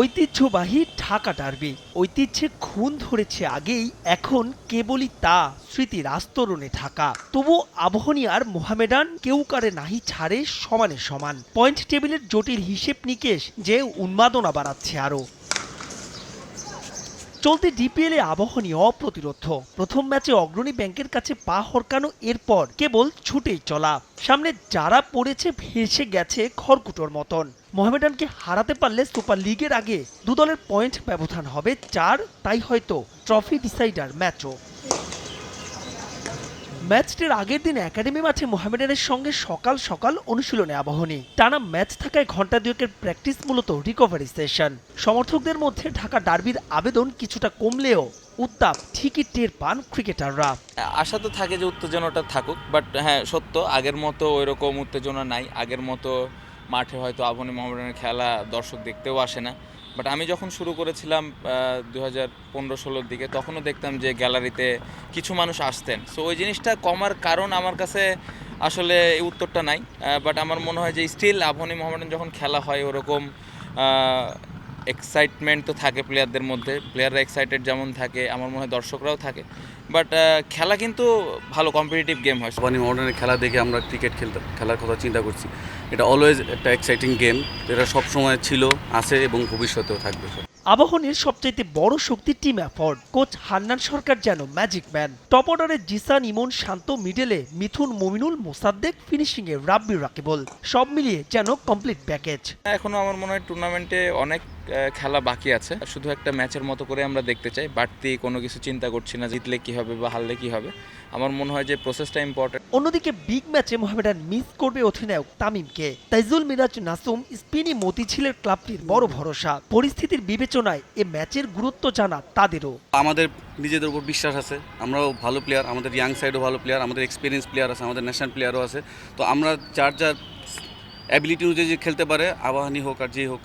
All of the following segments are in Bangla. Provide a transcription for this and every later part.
ঐতিহ্যবাহী ঢাকা ডার্বি। ঐতিহ্যে খুন ধরেছে আগেই, এখন কেবলই তা স্মৃতির আস্তরণে ঢাকা। তবু আর মোহামেডান কেউ কারে নাহি ছাড়ে সমানে সমান। পয়েন্ট টেবিলের জটিল হিসেব নিকেশ যে উন্মাদনা বাড়াচ্ছে আরও। চলতি ডিপিএল এ আবহানী অপ্রতিরোধ। প্রথম ম্যাচে অগ্রণী ব্যাংকের কাছে পা হরকানো, এরপর কেবল ছুটেই চলা। সামনে যারা পড়েছে, ভেসে গেছে খড়কুটোর মতন। মোহামেডানকে হারাতে পারলে সুপার লিগের আগে দুদলের পয়েন্ট ব্যবধান হবে চার, তাই হয়তো ট্রফি ডিসাইডার ম্যাচও। ম্যাচটির আগের দিন একাডেমি মাঠে মোহামেডানের সঙ্গে সকাল সকাল অনুশীলনে আবাহনী টানা ম্যাচ থাকায় ঘণ্টা দুয়েকের প্র্যাকটিস মূলত রিকভারি সেশন সমর্থকদের মধ্যে ঢাকা ডার্বির আবেদন কিছুটা কমলেও উত্তাপ ঠিকই টের পান ক্রিকেটাররা। আশা তো থাকে যে উত্তেজনাটা থাকুক বাট হ্যাঁ সত্য, আগের মতো ওইরকম উত্তেজনা নাই। আগের মতো মাঠে হয়তো আবহানী মোহামেডানের খেলা দর্শক দেখতেও আসে না। বাট আমি যখন শুরু করেছিলাম দু হাজার পনেরো ষোলোর দিকে, তখনও দেখতাম যে গ্যালারিতে কিছু মানুষ আসতেন। সো ওই জিনিসটা কমার কারণ আমার কাছে আসলে এই উত্তরটা নাই। বাট আমার মনে হয় যে স্টিল আভনী মোহামেডান যখন খেলা হয় ওরকম এক্সাইটমেন্ট তো থাকে প্লেয়ারদের মধ্যে। প্লেয়াররা এক্সাইটেড যেমন থাকে আমার মনে হয় দর্শকরাও থাকে। বাট খেলা কিন্তু ভালো কম্পিটিটিভ গেম হয়। জাপানি মডার্নের খেলা দেখে আমরা ক্রিকেট খেলতে খেলার কথা চিন্তা করছি। এটা অলওয়েজ একটা এক্সাইটিং গেম এটা সবসময় ছিল আছে এবং ভবিষ্যতেও থাকবে। আবাহনীর সবচাইতে বড় শক্তি team afford coach Hannan Sarkar যেন ম্যাজিক ম্যান টপ অর্ডারে জিসান ইমন শান্ত মিডেলে মিথুন মমিনুল মোসাদ্দেক ফিনিশিংয়ে রাব্বি রাকিবুল। সব মিলিয়ে যেন কমপ্লিট প্যাকেজ এখনও আমার মনে হয় টুর্নামেন্টে অনেক খেলা বাকি আছে। শুধু একটা ম্যাচের মতো করে আমরা দেখতে চাই। বাড়তি কোনো কিছু চিন্তা করছি না জিতলে কি হবে বা হারলে কি হবে। আমার মনে হয় যে প্রসেসটা ইম্পর্টেন্ট অন্যদিকে বিগ ম্যাচে মোহামেডান মিস করবে অধিনায়ক তামিমকে। তাইজুল মিরাজ নাসুম স্পিনি মতিঝিলের ক্লাবটির বড় ভরসা। পরিস্থিতির বিবেচনায় এ ম্যাচের গুরুত্ব জানা তাদেরও। আমাদের নিজেদের উপর বিশ্বাস আছে। আমরাও ভালো প্লেয়ার আমাদের ইয়াং সাইডও ভালো প্লেয়ার আমাদের এক্সপিরিয়েন্স প্লেয়ার আছে আমাদের ন্যাশনাল প্লেয়ারও আছে। তো আমরা যার যার অ্যাবিলিটি অনুযায়ী যে খেলতে পারে, আবাহানি হোক আর যেই হোক,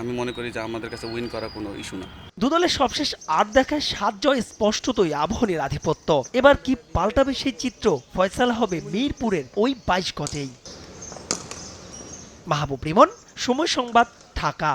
আমি মনে করি যে আমাদের কাছে উইন করা কোনো ইস্যু না। দুদলের সবশেষ আট দেখায় সাত জয় স্পষ্টতই আবাহনীর আধিপত্য। এবার কি পাল্টাবে সেই চিত্র? ফয়সাল হবে মিরপুরের ওই বাইশ গজেই। মাহবুব রিমন, সময় সংবাদ, ঢাকা।